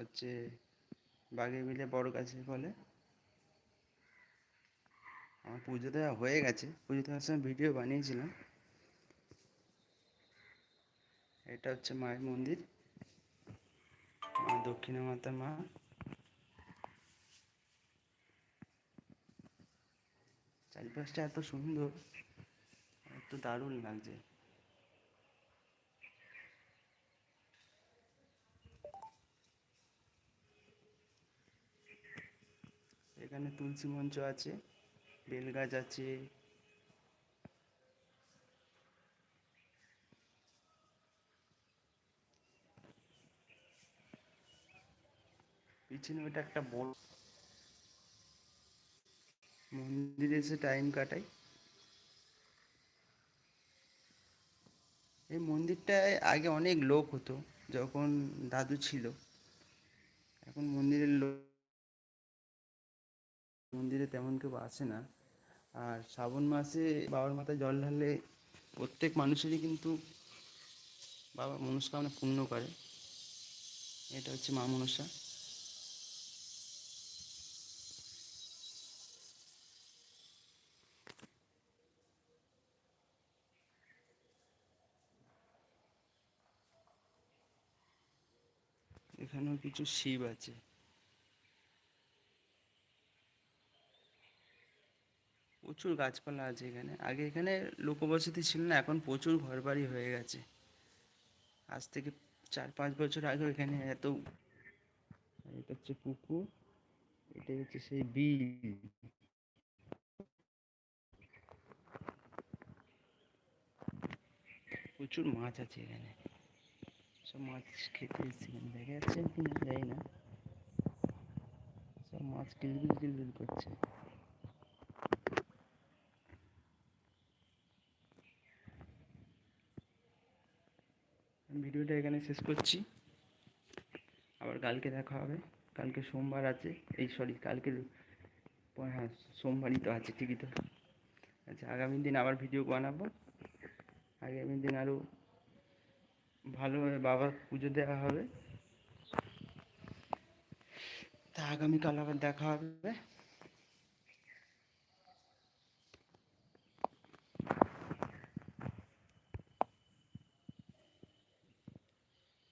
হচ্ছে বাঘে মিলে বড় গাছে বলে। আমার পুজো দেওয়া হয়ে গেছে। পুজো দেওয়ার সময় ভিডিও বানিয়েছিলাম। এটা হচ্ছে মায়ের মন্দির। মা দক্ষিণা মাতা মা। চারিপাশটা এত সুন্দর, এত দারুণ লাগছে। এখানে তুলসী মঞ্চ আছে বেল গাছ আছে। পিছনে ওটা একটা বড় মন্দিরে এসে টাইম কাটাই। এই মন্দিরটায় আগে অনেক লোক হতো, যখন দাদু ছিল। এখন মন্দিরের লোক মন্দিরে তেমন কেউ আসে না। আর শ্রাবণ মাসে বাবার মাথায় জল ঢাললে প্রত্যেক মানুষেরই কিন্তু বাবা মনস্কামনা পূর্ণ করে। এটা হচ্ছে মা মনসা। এখানেও কিছু শিব আছে। প্রচুর গাছপালা আছে এখানে। আগে এখানে লোকবসতি ছিল না, এখন প্রচুর ঘরবাড়ি হয়ে গেছে। আজ থেকে চার পাঁচ বছর আগে এখানে এত, এটা হচ্ছে পুকুর এটা হচ্ছে সেই বিল। প্রচুর মাছ আছে এখানে। সব মাছ খেতে দেখা যাচ্ছে কি না যাই না। সব মাছ কিলবিল কিলবিল করছে। ভিডিওটা এখানে শেষ করছি। আবার কালকে দেখা হবে। কালকে সোমবার আছে। এই সরি কালকে হ্যাঁ সোমবারই তো আছে, ঠিকই তো। আচ্ছা আগামী দিন আবার ভিডিও বানাবো। আগামী দিন আরও ভালোভাবে বাবার পুজো দেওয়া হবে। তা আগামীকাল আবার দেখা হবে।